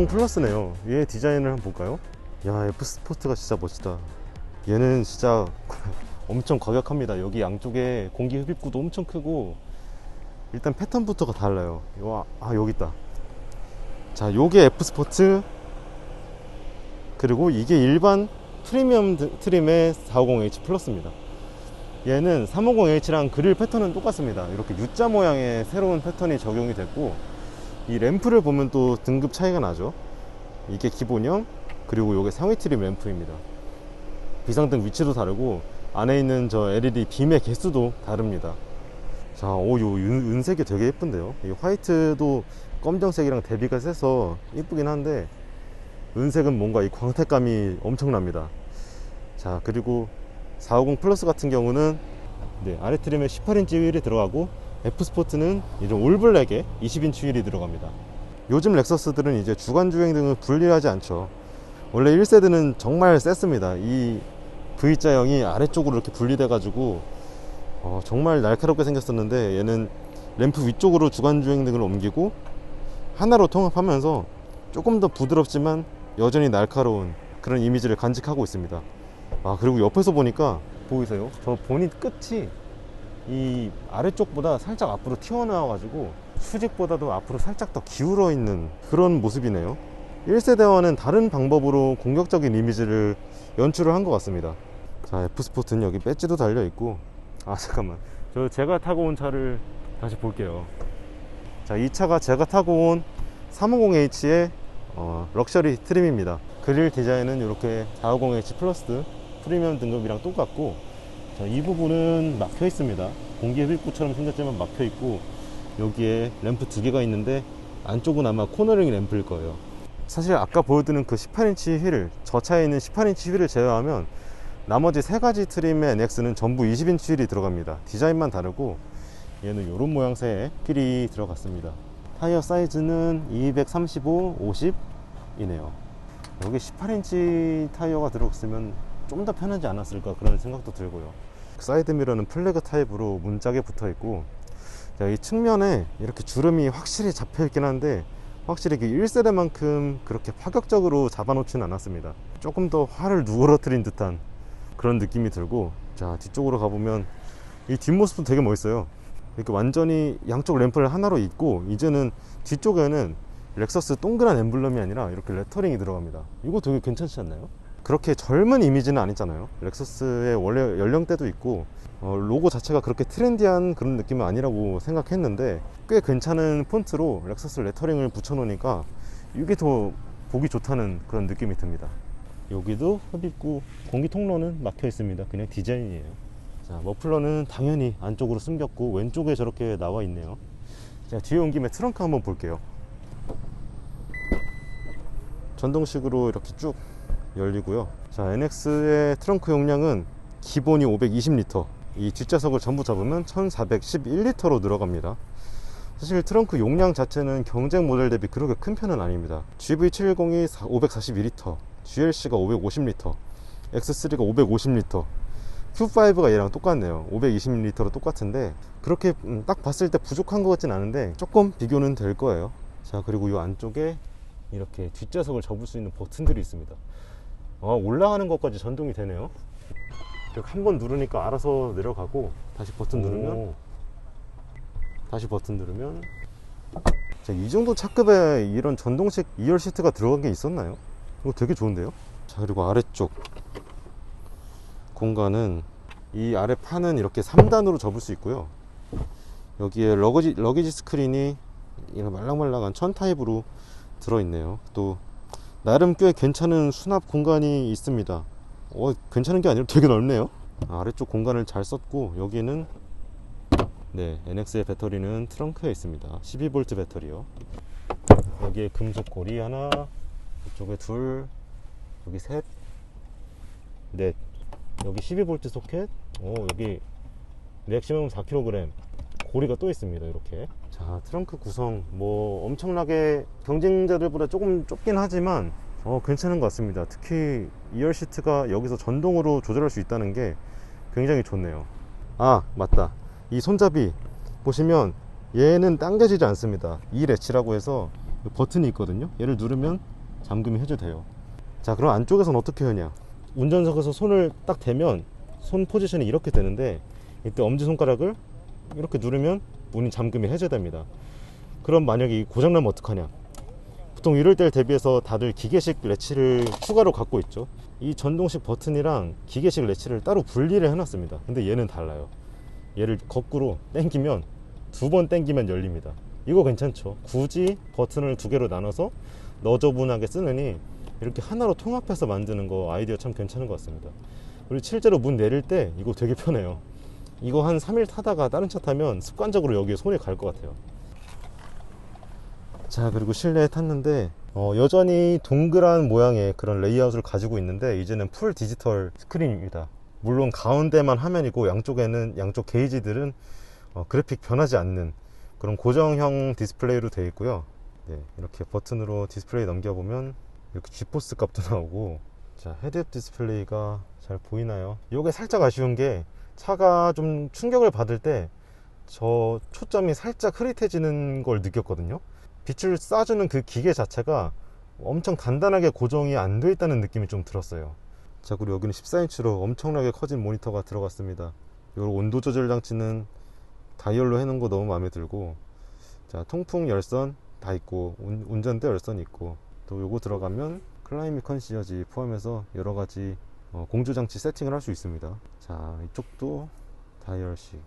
450 플러스네요. 얘 디자인을 한번 볼까요? 야 F 스포트가 진짜 멋지다. 얘는 진짜 엄청 과격합니다. 여기 양쪽에 공기 흡입구도 엄청 크고 일단 패턴부터가 달라요. 와, 아 여기 있다. 자 요게 F 스포트 그리고 이게 일반 프리미엄 드- 트림의 450H 플러스입니다. 얘는 350H랑 그릴 패턴은 똑같습니다. 이렇게 U자 모양의 새로운 패턴이 적용이 됐고 이 램프를 보면 또 등급 차이가 나죠. 이게 기본형 그리고 요게 상위 트림 램프입니다. 비상등 위치도 다르고 안에 있는 저 LED 빔의 개수도 다릅니다. 자, 오, 요 은, 은색이 되게 예쁜데요. 이 화이트도 검정색이랑 대비가 세서 예쁘긴 한데 은색은 뭔가 이 광택감이 엄청납니다. 자 그리고 450 플러스 같은 경우는 네, 아래 트림에 18인치 휠이 들어가고 F 스포트는 이런 올블랙에 20인치 휠이 들어갑니다. 요즘 렉서스들은 이제 주간 주행 등을 분리하지 않죠. 원래 1세대는 정말 셌습니다. 이 V자형이 아래쪽으로 이렇게 분리돼 가지고 어, 정말 날카롭게 생겼었는데 얘는 램프 위쪽으로 주간 주행 등을 옮기고 하나로 통합하면서 조금 더 부드럽지만 여전히 날카로운 그런 이미지를 간직하고 있습니다. 아 그리고 옆에서 보니까 보이세요? 저 보닛 끝이 이 아래쪽보다 살짝 앞으로 튀어나와 가지고 수직보다도 앞으로 살짝 더 기울어 있는 그런 모습이네요. 1세대와는 다른 방법으로 공격적인 이미지를 연출을 한 것 같습니다. 자 F스포트는 여기 배지도 달려 있고 아 잠깐만. 저 제가 타고 온 차를 다시 볼게요. 자 이 차가 제가 타고 온 350H의 어, 럭셔리 트림입니다. 그릴 디자인은 이렇게 450H 플러스 프리미엄 등급이랑 똑같고 자, 이 부분은 막혀 있습니다. 공기 흡입구처럼 생겼지만 막혀 있고 여기에 램프 두 개가 있는데 안쪽은 아마 코너링 램프일 거예요. 사실 아까 보여드린 그 18인치 휠을 저 차에 있는 18인치 휠을 제외하면 나머지 세 가지 트림의 NX는 전부 20인치 휠이 들어갑니다. 디자인만 다르고 얘는 이런 모양새의 휠이 들어갔습니다. 타이어 사이즈는 235, 50이네요. 여기 18인치 타이어가 들어갔으면 좀 더 편하지 않았을까 그런 생각도 들고요. 사이드 미러는 플래그 타입으로 문짝에 붙어 있고 자, 이 측면에 이렇게 주름이 확실히 잡혀 있긴 한데 확실히 그 1세대만큼 그렇게 파격적으로 잡아놓지는 않았습니다. 조금 더 화를 누그러뜨린 듯한 그런 느낌이 들고 자 뒤쪽으로 가보면 이 뒷모습도 되게 멋있어요. 이렇게 완전히 양쪽 램프를 하나로 잇고 이제는 뒤쪽에는 렉서스 동그란 엠블럼이 아니라 이렇게 레터링이 들어갑니다. 이거 되게 괜찮지 않나요? 그렇게 젊은 이미지는 아니잖아요. 렉서스의 원래 연령대도 있고 어, 로고 자체가 그렇게 트렌디한 그런 느낌은 아니라고 생각했는데 꽤 괜찮은 폰트로 렉서스 레터링을 붙여놓으니까 이게 더 보기 좋다는 그런 느낌이 듭니다. 여기도 흡입구 공기 통로는 막혀 있습니다. 그냥 디자인이에요. 자 머플러는 당연히 안쪽으로 숨겼고 왼쪽에 저렇게 나와 있네요. 자 뒤에 온 김에 트렁크 한번 볼게요. 전동식으로 이렇게 쭉 열리고요. 자, NX의 트렁크 용량은 기본이 520리터. 이 뒷좌석을 전부 잡으면 1411리터로 늘어갑니다. 사실 트렁크 용량 자체는 경쟁 모델 대비 그렇게 큰 편은 아닙니다. GV710이 542리터, GLC가 550리터, X3가 550리터, Q5가 얘랑 똑같네요. 520리터로 똑같은데 그렇게 음, 딱 봤을 때 부족한 것 같진 않은데 조금 비교는 될 거예요. 자, 그리고 이 안쪽에 이렇게 뒷좌석을 접을 수 있는 버튼들이 있습니다. 아, 올라가는 것까지 전동이 되네요. 한번 누르니까 알아서 내려가고 다시 버튼 누르면 다시 버튼 누르면 자, 이 정도 차급에 이런 전동식 2열 시트가 들어간 게 있었나요? 이거 되게 좋은데요? 자 그리고 아래쪽 공간은 이 아래 판은 이렇게 3단으로 접을 수 있고요 여기에 러거지, 러기지 스크린이 이런 말랑말랑한 천 타입으로 들어있네요 또 나름 꽤 괜찮은 수납 공간이 있습니다. 어, 괜찮은 게 아니라 되게 넓네요. 아, 아래쪽 공간을 잘 썼고 여기는 네 NX의 배터리는 트렁크에 있습니다. 12V 배터리요. 여기에 금속 고리 하나 이쪽에 둘 여기 셋 넷. 여기 12V 소켓. 오 여기 맥시멈 4kg 고리가 또 있습니다 이렇게. 자 트렁크 구성 뭐 엄청나게 경쟁자들보다 조금 좁긴 하지만 어 괜찮은 것 같습니다. 특히 2열 시트가 여기서 전동으로 조절할 수 있다는 게 굉장히 좋네요. 아 맞다. 이 손잡이 보시면 얘는 당겨지지 않습니다. 이 렛치라고 해서 버튼이 있거든요. 얘를 누르면 잠금이 해제돼요. 자 그럼 안쪽에서는 어떻게 하냐? 운전석에서 손을 딱 대면 손 포지션이 이렇게 되는데 이때 엄지손가락을 이렇게 누르면 문이 잠금이 해제됩니다. 그럼 만약에 이 고장나면 어떡하냐? 보통 이럴 때를 대비해서 다들 기계식 레치를 추가로 갖고 있죠. 이 전동식 버튼이랑 기계식 레치를 따로 분리를 해놨습니다. 근데 얘는 달라요. 얘를 거꾸로 당기면 두번 당기면 열립니다. 이거 괜찮죠? 굳이 버튼을 두 개로 나눠서 너저분하게 쓰느니 이렇게 하나로 통합해서 만드는 거 아이디어 참 괜찮은 것 같습니다. 그리고 실제로 문 내릴 때 이거 되게 편해요 이거 한 3일 타다가 다른 차 타면 습관적으로 여기에 손이 갈 것 같아요. 자 그리고 실내에 탔는데 어, 여전히 동그란 모양의 그런 레이아웃을 가지고 있는데 이제는 풀 디지털 스크린입니다. 물론 가운데만 화면이고 양쪽에는 양쪽 게이지들은 어, 그래픽 변하지 않는 그런 고정형 디스플레이로 되어 있고요. 네, 이렇게 버튼으로 디스플레이 넘겨보면 이렇게 G포스 값도 나오고. 자 헤드업 디스플레이가 잘 보이나요? 이게 살짝 아쉬운 게 차가 좀 충격을 받을 때 저 초점이 살짝 흐릿해지는 걸 느꼈거든요. 빛을 쏴주는 그 기계 자체가 엄청 단단하게 고정이 안 돼 있다는 느낌이 좀 들었어요. 자 그리고 여기는 14인치로 엄청나게 커진 모니터가 들어갔습니다. 이 온도 조절 장치는 다이얼로 해놓은 거 너무 마음에 들고 자 통풍 열선 다 있고 운, 운전대 열선이 있고 또 요거 들어가면 클라이밋 컨시어지 포함해서 여러 가지 어, 공조장치 세팅을 할 수 있습니다. 자 이쪽도 다이얼식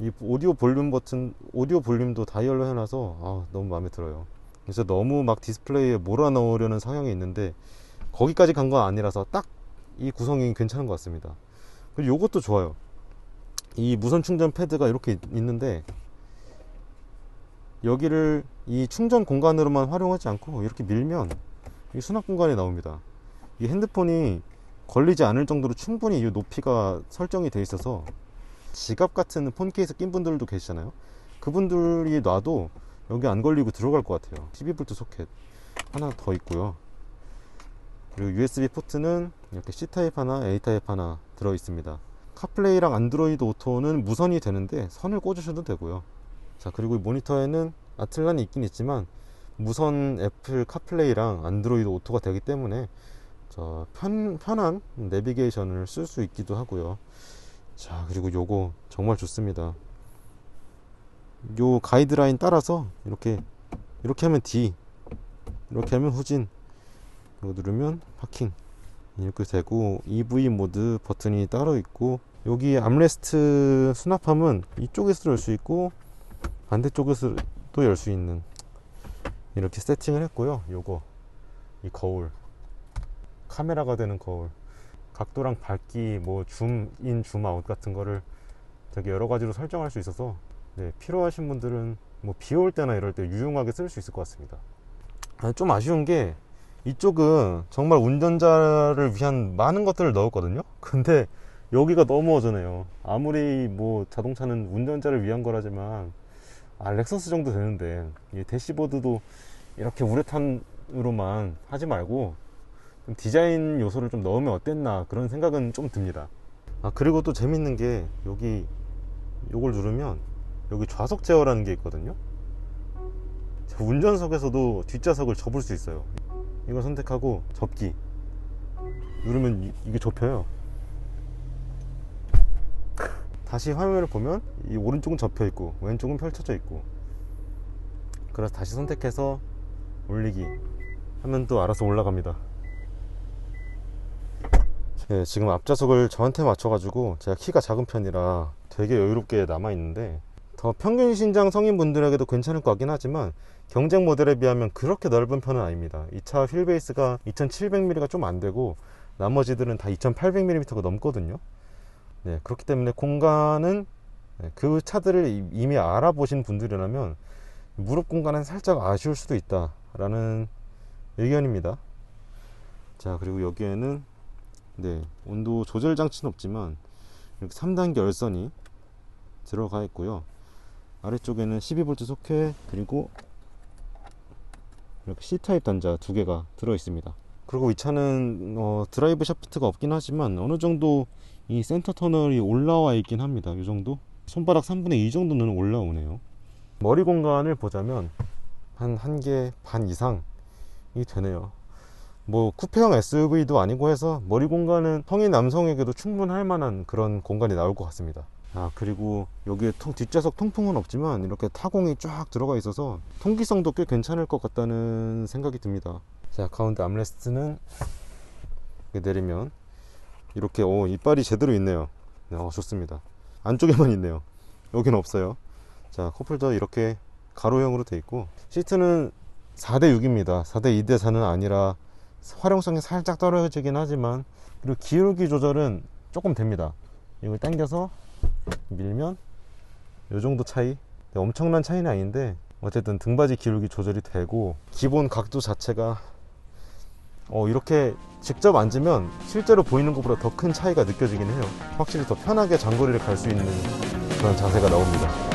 이 오디오 볼륨 버튼 오디오 볼륨도 다이얼로 해놔서 아, 너무 마음에 들어요. 그래서 너무 막 디스플레이에 몰아넣으려는 성향이 있는데 거기까지 간 건 아니라서 딱 이 구성이 괜찮은 것 같습니다. 그리고 요것도 좋아요. 이 무선 충전 패드가 이렇게 있는데 여기를 이 충전 공간으로만 활용하지 않고 이렇게 밀면 이 수납 공간이 나옵니다. 이 핸드폰이 걸리지 않을 정도로 충분히 이 높이가 설정이 돼 있어서 지갑 같은 폰 케이스 낀 분들도 계시잖아요. 그분들이 놔도 여기 안 걸리고 들어갈 것 같아요. 12V 소켓 하나 더 있고요. 그리고 USB 포트는 이렇게 C타입 하나 A타입 하나 들어 있습니다. 카플레이랑 안드로이드 오토는 무선이 되는데 선을 꽂으셔도 되고요. 자 그리고 이 모니터에는 아틀란이 있긴 있지만 무선 애플 카플레이랑 안드로이드 오토가 되기 때문에 저 편, 편한 내비게이션을 쓸 수 있기도 하고요. 자 그리고 요거 정말 좋습니다. 요 가이드라인 따라서 이렇게 이렇게 하면 D 이렇게 하면 후진 이거 누르면 파킹 이렇게 되고 EV 모드 버튼이 따로 있고 여기 암레스트 수납함은 이쪽에서 열 수 있고 반대쪽에서도 열 수 있는 이렇게 세팅을 했고요. 요거 이 거울 카메라가 되는 거울 각도랑 밝기 뭐 줌인 줌아웃 같은 거를 되게 여러 가지로 설정할 수 있어서 네, 필요하신 분들은 뭐 비 올 때나 이럴 때 유용하게 쓸 수 있을 것 같습니다. 아, 좀 아쉬운 게 이쪽은 정말 운전자를 위한 많은 것들을 넣었거든요? 근데 여기가 너무 어전해요. 아무리 뭐 자동차는 운전자를 위한 거라지만 아 렉서스 정도 되는데 이 대시보드도 이렇게 우레탄으로만 하지 말고 좀 디자인 요소를 좀 넣으면 어땠나 그런 생각은 좀 듭니다. 아 그리고 또 재밌는 게 여기 요걸 누르면 여기 좌석 제어라는 게 있거든요. 운전석에서도 뒷좌석을 접을 수 있어요. 이걸 선택하고 접기. 누르면 이, 이게 접혀요. 다시 화면을 보면 이 오른쪽은 접혀 있고 왼쪽은 펼쳐져 있고. 그래서 다시 선택해서 올리기 하면 또 알아서 올라갑니다 네, 지금 앞좌석을 저한테 맞춰가지고 제가 키가 작은 편이라 되게 여유롭게 남아있는데 더 평균 신장 성인분들에게도 괜찮을 것 같긴 하지만 경쟁 모델에 비하면 그렇게 넓은 편은 아닙니다. 이 차 휠베이스가 2700mm가 좀 안되고 나머지들은 다 2800mm가 넘거든요. 네, 그렇기 때문에 공간은 네, 그 차들을 이미 알아보신 분들이라면 무릎 공간은 살짝 아쉬울 수도 있다 라는 의견입니다. 자 그리고 여기에는 네 온도 조절 장치는 없지만 이렇게 3단계 열선이 들어가 있고요. 아래쪽에는 12V 소켓 그리고 이렇게 C타입 단자 두 개가 들어 있습니다. 그리고 이 차는 어, 드라이브 샤프트가 없긴 하지만 어느 정도 이 센터 터널이 올라와 있긴 합니다. 이 정도? 손바닥 3분의 2 정도는 올라오네요. 머리 공간을 보자면 한 한 개 반 이상이 되네요. 뭐 쿠페형 SUV도 아니고 해서 머리 공간은 성인 남성에게도 충분할 만한 그런 공간이 나올 것 같습니다. 아 그리고 여기에 통, 뒷좌석 통풍은 없지만 이렇게 타공이 쫙 들어가 있어서 통기성도 꽤 괜찮을 것 같다는 생각이 듭니다. 자 가운데 암레스트는 내리면 이렇게 오 이빨이 제대로 있네요. 네, 어, 좋습니다. 안쪽에만 있네요. 여기는 없어요. 자 컵홀더 이렇게 가로형으로 돼 있고 시트는 4대 6입니다. 4대 2대 4는 아니라 활용성이 살짝 떨어지긴 하지만 그리고 기울기 조절은 조금 됩니다. 이걸 당겨서 밀면 이 정도 차이? 네, 엄청난 차이는 아닌데 어쨌든 등받이 기울기 조절이 되고 기본 각도 자체가 어, 이렇게 직접 앉으면 실제로 보이는 것보다 더 큰 차이가 느껴지긴 해요. 확실히 더 편하게 장거리를 갈 수 있는 그런 자세가 나옵니다